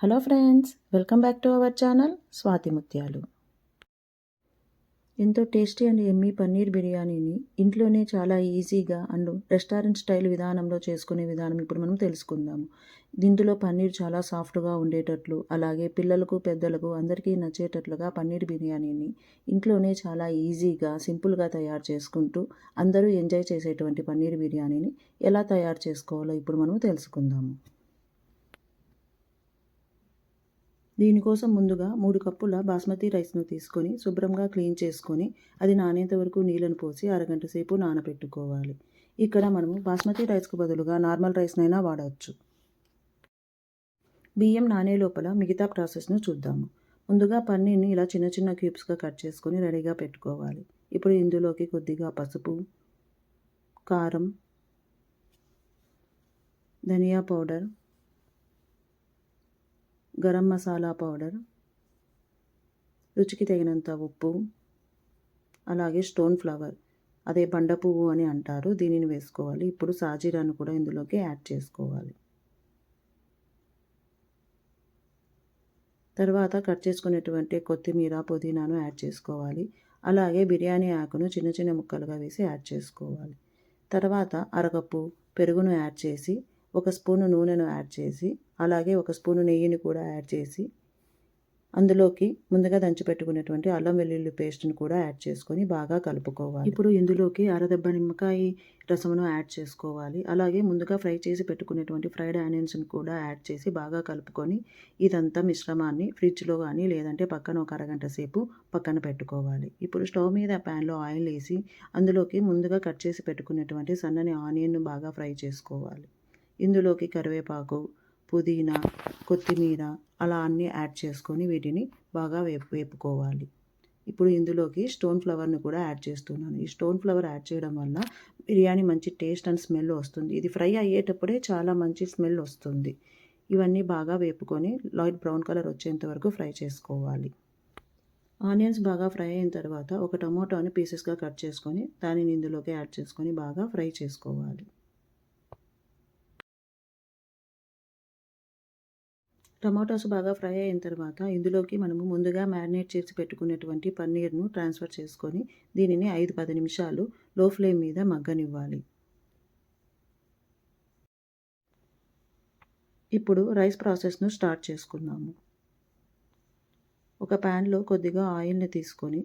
Hello friends welcome back to our channel Swathi Muthyalu. ఎంతో tasty and Emmy paneer బిర్యానీని ఇంట్లోనే చాలా ఈజీగా అండ్ రెస్టారెంట్ స్టైల్ విధానంలో చేసుకునే విధానం ఇప్పుడు మనం తెలుసుకుందాము. దీంట్లో పన్నీర్ చాలా సాఫ్ట్గా ఉండేటట్లు అలాగే పిల్లలకు పెద్దలకు అందరికీ నచ్చేటట్లుగా పన్నీర్ బిర్యానీని ఇంట్లోనే చాలా ఈజీగా సింపుల్గా తయారు చేసుకుంటూ అందరూ ఎంజాయ్ చేసేటువంటి పన్నీర్ బిర్యానీని ఎలా తయారు చేసుకోవాలో ఇప్పుడు మనం తెలుసుకుందాము. దీనికోసం ముందుగా మూడు కప్పుల బాస్మతి రైస్ను తీసుకొని శుభ్రంగా క్లీన్ చేసుకొని అది నానేంత వరకు నీళ్ళను పోసి అరగంట సేపు నానబెట్టుకోవాలి ఇక్కడ మనము బాస్మతి రైస్కు బదులుగా నార్మల్ రైస్నైనా వాడవచ్చు. బియ్యం నానే లోపల మిగతా ప్రాసెస్ను చూద్దాము. ముందుగా పన్నీర్ని ఇలా చిన్న చిన్న క్యూబ్స్గా కట్ చేసుకొని రెడీగా పెట్టుకోవాలి. ఇప్పుడు ఇందులోకి కొద్దిగా పసుపు కారం ధనియా పౌడర్ గరం మసాలా పౌడర్ రుచికి తగినంత ఉప్పు అలాగే స్టోన్ ఫ్లవర్. అదే బండ పువ్వు అని అంటారు దీనిని వేసుకోవాలి. ఇప్పుడు సాజీరాను కూడా ఇందులోకి యాడ్ చేసుకోవాలి. తర్వాత కట్ చేసుకునేటువంటి కొత్తిమీర పుదీనాను యాడ్ చేసుకోవాలి. అలాగే బిర్యానీ ఆకును చిన్న చిన్న ముక్కలుగా వేసి యాడ్ చేసుకోవాలి. తర్వాత అరకప్పు పెరుగును యాడ్ చేసి ఒక స్పూను నూనెను యాడ్ చేసి అలాగే ఒక స్పూను నెయ్యిని కూడా యాడ్ చేసి అందులోకి ముందుగా దంచి పెట్టుకునేటువంటి అల్లం వెల్లుల్లి పేస్ట్ని కూడా యాడ్ చేసుకొని బాగా కలుపుకోవాలి. ఇప్పుడు ఇందులోకి అరదెబ్బ నిమ్మకాయ రసమును యాడ్ చేసుకోవాలి. అలాగే ముందుగా ఫ్రై చేసి పెట్టుకునేటువంటి ఫ్రైడ్ ఆనియన్స్ని కూడా యాడ్ చేసి బాగా కలుపుకొని ఇదంతా మిశ్రమాన్ని ఫ్రిడ్జ్లో కానీ లేదంటే పక్కన ఒక అరగంట సేపు పక్కన పెట్టుకోవాలి. ఇప్పుడు స్టవ్ మీద ప్యాన్లో ఆయిల్ వేసి అందులోకి ముందుగా కట్ చేసి పెట్టుకునేటువంటి సన్నని ఆనియన్ను బాగా ఫ్రై చేసుకోవాలి. ఇందులోకి కరివేపాకు పుదీనా కొత్తిమీర అలా అన్నీ యాడ్ చేసుకొని వీటిని బాగా వేపు వేపుకోవాలి. ఇప్పుడు ఇందులోకి స్టోన్ ఫ్లవర్ని కూడా యాడ్ చేస్తున్నాను. ఈ స్టోన్ ఫ్లవర్ యాడ్ చేయడం వల్ల బిర్యానీ మంచి టేస్ట్ అండ్ స్మెల్ వస్తుంది. ఇది ఫ్రై అయ్యేటప్పుడే చాలా మంచి స్మెల్ వస్తుంది. ఇవన్నీ బాగా వేపుకొని లైట్ బ్రౌన్ కలర్ వచ్చేంత వరకు ఫ్రై చేసుకోవాలి. ఆనియన్స్ బాగా ఫ్రై అయిన తర్వాత ఒక టమోటాని పీసెస్గా కట్ చేసుకొని దానిని ఇందులోకి యాడ్ చేసుకొని బాగా ఫ్రై చేసుకోవాలి. టమాటోస్ బాగా ఫ్రై అయిన తర్వాత ఇందులోకి మనము ముందుగా మ్యారినేట్ చేసి పెట్టుకున్నటువంటి పన్నీర్ను ట్రాన్స్ఫర్ చేసుకొని దీనిని ఐదు పది నిమిషాలు లో ఫ్లేమ్ మీద మగ్గనివ్వాలి. ఇప్పుడు రైస్ ప్రాసెస్ను స్టార్ట్ చేసుకున్నాము ఒక ప్యాన్లో కొద్దిగా ఆయిల్ని తీసుకొని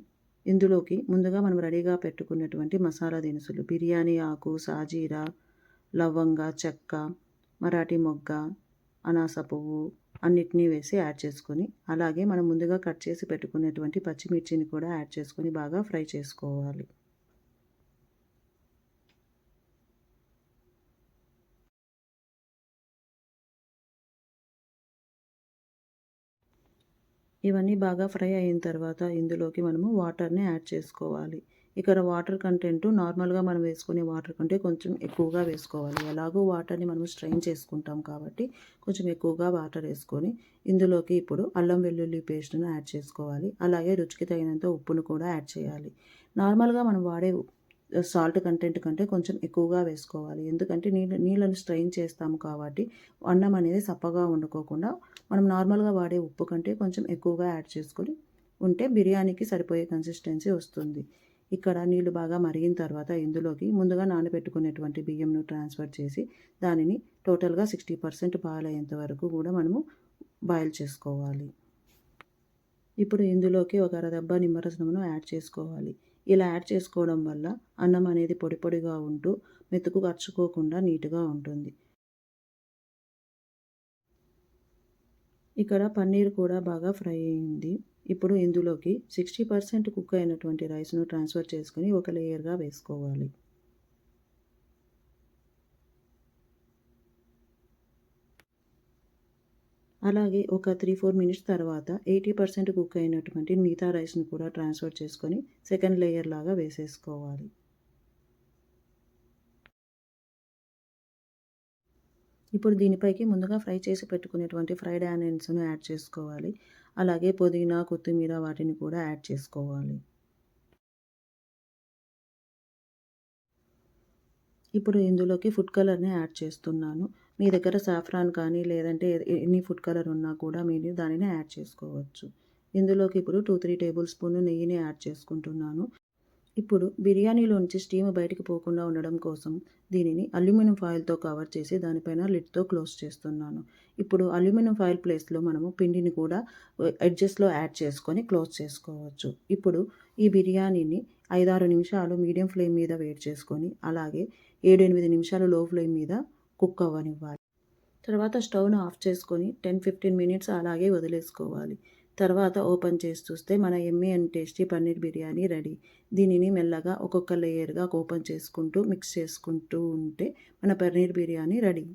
ఇందులోకి ముందుగా మనం రెడీగా పెట్టుకున్నటువంటి మసాలా దినుసులు బిర్యానీ ఆకు సాజీరా లవంగ చెక్క మరాఠీ మొగ్గ అనాస పువ్వు అన్నిటినీ వేసి యాడ్ చేసుకొని అలాగే మనం ముందుగా కట్ చేసి పెట్టుకునేటువంటి పచ్చిమిర్చిని కూడా యాడ్ చేసుకొని బాగా ఫ్రై చేసుకోవాలి. ఇవన్నీ బాగా ఫ్రై అయిన తర్వాత ఇందులోకి మనము వాటర్ని యాడ్ చేసుకోవాలి. ఇక్కడ వాటర్ కంటెంట్ నార్మల్గా మనం వేసుకునే వాటర్ కంటే కొంచెం ఎక్కువగా వేసుకోవాలి. ఎలాగో వాటర్ని మనం స్ట్రెయిన్ చేసుకుంటాం కాబట్టి కొంచెం ఎక్కువగా వాటర్ వేసుకొని ఇందులోకి ఇప్పుడు అల్లం వెల్లుల్లి పేస్ట్ను యాడ్ చేసుకోవాలి. అలాగే రుచికి తగినంత ఉప్పును కూడా యాడ్ చేయాలి. నార్మల్గా మనం వాడే సాల్ట్ కంటెంట్ కంటే కొంచెం ఎక్కువగా వేసుకోవాలి. ఎందుకంటే నీళ్ళు నీళ్ళను స్ట్రెయిన్ చేస్తాము కాబట్టి అన్నం అనేది సప్పగా వండుకోకుండా మనం నార్మల్గా వాడే ఉప్పు కంటే కొంచెం ఎక్కువగా యాడ్ చేసుకొని ఉంటే బిర్యానీకి సరిపోయే కన్సిస్టెన్సీ వస్తుంది. ఇక్కడ నీళ్ళు బాగా మరిగిన తర్వాత ఇందులోకి ముందుగా నానబెట్టుకునేటువంటి బియ్యంను ట్రాన్స్ఫర్ చేసి దానిని టోటల్గా సిక్స్టీ పర్సెంట్ బాయిల్ వరకు కూడా మనము బాయిల్ చేసుకోవాలి. ఇప్పుడు ఇందులోకి ఒక అరదబ్బ నిమ్మరసనమును యాడ్ చేసుకోవాలి. ఇలా యాడ్ చేసుకోవడం వల్ల అన్నం అనేది పొడి పొడిగా ఉంటూ మెతుకు ఖర్చుకోకుండా నీట్గా ఉంటుంది. ఇక్కడ పన్నీర్ కూడా బాగా ఫ్రై అయింది. ఇప్పుడు ఇందులోకి సిక్స్టీ పర్సెంట్ కుక్ అయినటువంటి రైస్ను ట్రాన్స్ఫర్ చేసుకుని ఒక లేయర్గా వేసుకోవాలి. అలాగే ఒక త్రీ ఫోర్ మినిట్స్ తర్వాత ఎయిటీ పర్సెంట్ కుక్ అయినటువంటి మిగతా రైస్ను కూడా ట్రాన్స్ఫర్ చేసుకొని సెకండ్ లేయర్ లాగా వేసేసుకోవాలి. ఇప్పుడు దీనిపైకి ముందుగా ఫ్రై చేసి పెట్టుకునేటువంటి ఫ్రైడ్ ఆనియన్స్ను యాడ్ చేసుకోవాలి. అలాగే పుదీనా కొత్తిమీర వాటిని కూడా యాడ్ చేసుకోవాలి. ఇప్పుడు ఇందులోకి ఫుడ్ కలర్ని యాడ్ చేస్తున్నాను. మీ దగ్గర సాఫ్రాన్ కానీ లేదంటే ఎన్ని ఫుడ్ కలర్ ఉన్నా కూడా మీరు దానిని యాడ్ చేసుకోవచ్చు. ఇందులోకి ఇప్పుడు టూ త్రీ టేబుల్ స్పూన్ నెయ్యిని యాడ్ చేసుకుంటున్నాను. ఇప్పుడు బిర్యానీలోంచి స్టీమ్ బయటికి పోకుండా ఉండడం కోసం దీనిని అల్యూమినియం ఫాయిల్తో కవర్ చేసి దానిపైన లిడ్తో క్లోజ్ చేస్తున్నాను. ఇప్పుడు అల్యూమినియం ఫాయిల్ ప్లేస్లో మనము పిండిని కూడా ఎడ్జెస్లో యాడ్ చేసుకొని క్లోజ్ చేసుకోవచ్చు. ఇప్పుడు ఈ బిర్యానీని ఐదారు నిమిషాలు మీడియం ఫ్లేమ్ మీద వేడి చేసుకొని అలాగే ఏడు ఎనిమిది నిమిషాలు లో ఫ్లేమ్ మీద కుక్ అవ్వనివ్వాలి. తర్వాత స్టవ్ను ఆఫ్ చేసుకొని టెన్ ఫిఫ్టీన్ మినిట్స్ అలాగే వదిలేసుకోవాలి. తర్వాత ఓపెన్ చేసి చూస్తే మన yummy and tasty paneer biryani ready. దీనిని మెల్లగా ఒక్కొక్క లేయర్గా ఓపెన్ చేసుకుంటూ మిక్స్ చేసుకుంటూ ఉంటే మన పన్నీర్ బిర్యానీ రెడీ.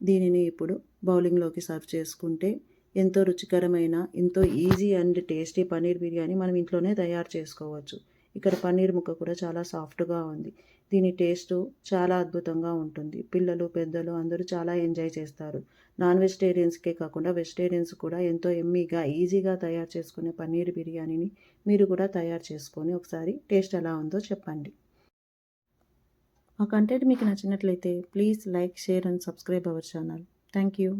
దీనిని ఇప్పుడు బౌలింగ్లోకి సర్వ్ చేసుకుంటే ఎంతో రుచికరమైన ఎంతో easy and tasty paneer biryani మనం ఇంట్లోనే తయారు చేసుకోవచ్చు. ఇక్కడ పన్నీర్ ముక్క కూడా చాలా సాఫ్ట్గా ఉంది. దీని టేస్ట్ చాలా అద్భుతంగా ఉంటుంది. పిల్లలు పెద్దలు అందరూ చాలా ఎంజాయ్ చేస్తారు. నాన్ వెజిటేరియన్స్కే కాకుండా వెజిటేరియన్స్ కూడా ఎంతో ఎమ్మీగా ఈజీగా తయారు చేసుకునే పన్నీర్ బిర్యానీని మీరు కూడా తయారు చేసుకొని ఒకసారి టేస్ట్ ఎలా ఉందో చెప్పండి. మా కంటెంట్ మీకు నచ్చినట్లయితే please like share and subscribe our channel. Thank you